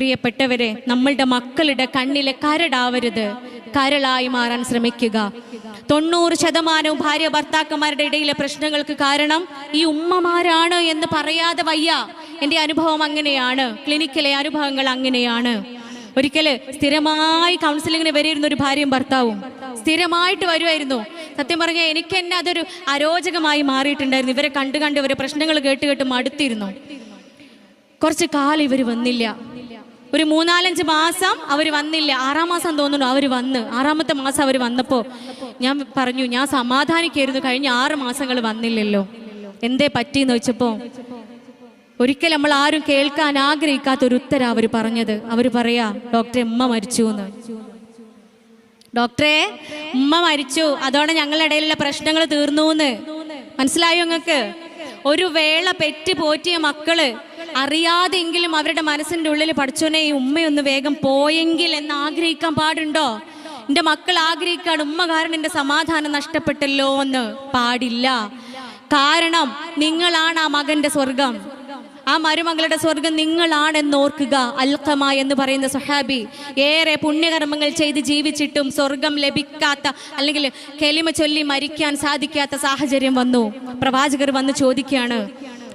പ്രിയപ്പെട്ടവരെ നമ്മളുടെ മക്കളുടെ കണ്ണിലെ കരടാവരുത്. കരളായി മാറാൻ ശ്രമിക്കുക. തൊണ്ണൂറ് ശതമാനവും ഭാര്യ ഭർത്താക്കന്മാരുടെ ഇടയിലെ പ്രശ്നങ്ങൾക്ക് കാരണം ഈ ഉമ്മമാരാണ് എന്ന് പറയാതെ വയ്യ. എന്റെ അനുഭവം അങ്ങനെയാണ്. ക്ലിനിക്കിലെ അനുഭവങ്ങൾ അങ്ങനെയാണ്. ഒരിക്കൽ സ്ഥിരമായി കൗൺസിലിങ്ങിന് വരിയിരുന്ന ഒരു ഭാര്യയും ഭർത്താവും. സ്ഥിരമായിട്ട് വരുമായിരുന്നു സത്യം പറഞ്ഞാൽ എനിക്ക് തന്നെ അതൊരു അരോചകമായി മാറിയിട്ടുണ്ടായിരുന്നു. ഇവരെ കണ്ടു കണ്ട് ഇവരെ പ്രശ്നങ്ങൾ കേട്ട് കേട്ട് മടുത്തിരുന്നു. കുറച്ച് കാലം ഇവർ വന്നില്ല. ഒരു മൂന്നാലഞ്ച് മാസം അവർ വന്നില്ല. ആറാം മാസം തോന്നുന്നു അവർ വന്ന്. ആറാമത്തെ മാസം അവർ വന്നപ്പോൾ ഞാൻ പറഞ്ഞു ഞാൻ സമാധാനിക്കായിരുന്നു കഴിഞ്ഞ ആറ് മാസങ്ങൾ വന്നില്ലല്ലോ. എന്തേ പറ്റിയെന്ന് വെച്ചപ്പോൾ ഒരിക്കൽ നമ്മൾ ആരും കേൾക്കാൻ ആഗ്രഹിക്കാത്ത ഒരു ഉത്തര അവർ പറഞ്ഞത്. അവർ പറയാ ഡോക്ടറെ ഉമ്മ മരിച്ചു എന്ന് ഡോക്ടറെ ഉമ്മ മരിച്ചു. അതോടെ ഞങ്ങളുടെ ഇടയിലുള്ള പ്രശ്നങ്ങൾ തീർന്നു എന്ന് മനസ്സിലായോ നിങ്ങൾക്ക്? ഒരു വേള പെറ്റ് പോറ്റിയ മക്കൾ അറിയാതെങ്കിലും അവരുടെ മനസ്സിന്റെ ഉള്ളിൽ പഠിച്ചോനെ ഈ ഉമ്മയൊന്ന് വേഗം പോയെങ്കിൽ എന്ന് ആഗ്രഹിക്കാൻ പാടുണ്ടോ? എന്റെ മക്കൾ ആഗ്രഹിക്കാണ് ഉമ്മ കാരണം എന്റെ സമാധാനം നഷ്ടപ്പെട്ടല്ലോ എന്ന് പാടില്ല. കാരണം നിങ്ങളാണ് ആ മകന്റെ സ്വർഗം. ആ മരുമകളുടെ സ്വർഗം നിങ്ങളാണെന്ന് ഓർക്കുക. അൽഖമ എന്ന് പറയുന്ന സഹാബി ഏറെ പുണ്യകർമ്മങ്ങൾ ചെയ്ത് ജീവിച്ചിട്ടും സ്വർഗം ലഭിക്കാത്ത അല്ലെങ്കിൽ കെലിമ ചൊല്ലി മരിക്കാൻ സാധിക്കാത്ത സാഹചര്യം വന്നു. പ്രവാചകർ വന്ന് ചോദിക്കുകയാണ്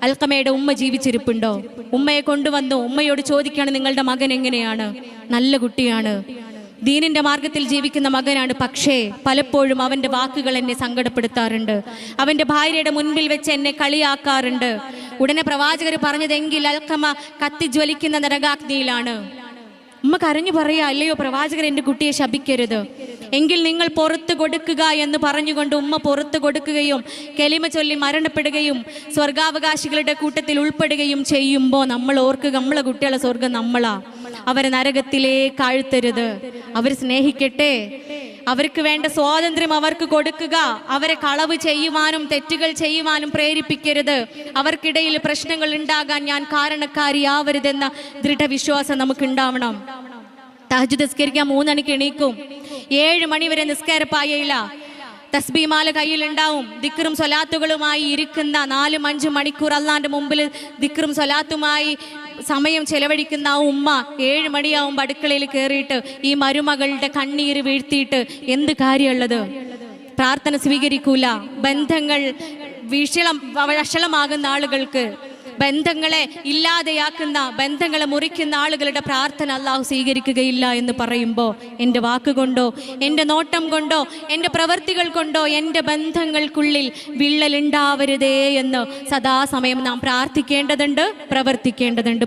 അൽക്കമയുടെ ഉമ്മ ജീവിച്ചിരിപ്പുണ്ടോ? ഉമ്മയെ കൊണ്ടുവന്നു. ഉമ്മയോട് ചോദിക്കുകയാണ് നിങ്ങളുടെ മകൻ എങ്ങനെയാണ്? നല്ല കുട്ടിയാണ്. ദീനിന്റെ മാർഗത്തിൽ ജീവിക്കുന്ന മകനാണ്. പക്ഷേ പലപ്പോഴും അവന്റെ വാക്കുകൾ എന്നെ സങ്കടപ്പെടുത്താറുണ്ട്. അവന്റെ ഭാര്യയുടെ മുൻപിൽ വെച്ച് എന്നെ കളിയാക്കാറുണ്ട്. ഉടനെ പ്രവാചകർ പറഞ്ഞതെങ്കിൽ അൽക്കമ കത്തിജ്വലിക്കുന്ന നരകാഗ്നിയിലാണ്. ഉമ്മ കരഞ്ഞു പറയാ അല്ലയോ പ്രവാചകർ എന്റെ കുട്ടിയെ ശപിക്കരുത്. എങ്കിൽ നിങ്ങൾ പുറത്തു കൊടുക്കുക എന്ന് പറഞ്ഞുകൊണ്ട് ഉമ്മ പുറത്തു കൊടുക്കുകയും കെലിമ ചൊല്ലി മരണപ്പെടുകയും സ്വർഗാവകാശികളുടെ കൂട്ടത്തിൽ ഉൾപ്പെടുകയും ചെയ്യുമ്പോൾ നമ്മൾ ഓർക്കുക നമ്മളെ കുട്ടികളെ സ്വർഗം നമ്മളാ. അവരെ നരകത്തിലേക്ക് ആഴ്ത്തരുത് അവർ സ്നേഹിക്കട്ടെ. അവർക്ക് വേണ്ട സ്വാതന്ത്ര്യം അവർക്ക് കൊടുക്കുക. അവരെ കളവ് ചെയ്യുവാനും തെറ്റുകൾ ചെയ്യുവാനും പ്രേരിപ്പിക്കരുത്. അവർക്കിടയിൽ പ്രശ്നങ്ങൾ ഉണ്ടാകാൻ ഞാൻ കാരണക്കാരിയാവരുതെന്ന ദൃഢവിശ്വാസം നമുക്ക് ഉണ്ടാവണം തഹജ് നിസ്കരിക്കാൻ മൂന്നണിക്ക് എണീക്കും. ഏഴ് മണി വരെ നിസ്കാരപ്പായയില്ല തസ്ബീമാല കയ്യിലുണ്ടാവും. ദിക്റും സ്വലാത്തുകളുമായി ഇരിക്കുന്ന നാലും അഞ്ചും മണിക്കൂർ അള്ളാന്റെ മുമ്പിൽ ദിക്റും സ്വലാത്തുമായി സമയം ചെലവഴിക്കുന്ന ആ ഉമ്മ ഏഴ് മണിയാവുമ്പോൾ അടുക്കളയിൽ കയറിയിട്ട് ഈ മരുമകളുടെ കണ്ണീര് വീഴ്ത്തിയിട്ട് എന്ത് കാര്യമുള്ളത്? പ്രാർത്ഥന സ്വീകരിക്കൂല. ബന്ധങ്ങൾ വിഷളം വഷളമാകുന്ന ആളുകൾക്ക് ബന്ധങ്ങളെ ഇല്ലാതെയാക്കുന്ന ബന്ധങ്ങളെ മുറിക്കുന്ന ആളുകളുടെ പ്രാർത്ഥന അള്ളാഹു സ്വീകരിക്കുകയില്ല എന്ന് പറയുമ്പോൾ എന്റെ വാക്കുകൊണ്ടോ എന്റെ നോട്ടം കൊണ്ടോ എന്റെ പ്രവൃത്തികൾ കൊണ്ടോ എന്റെ ബന്ധങ്ങൾക്കുള്ളിൽ വിള്ളലുണ്ടാവരുതേ എന്ന് സദാസമയം നാം പ്രാർത്ഥിക്കേണ്ടതുണ്ട് പ്രവർത്തിക്കേണ്ടതുണ്ട്.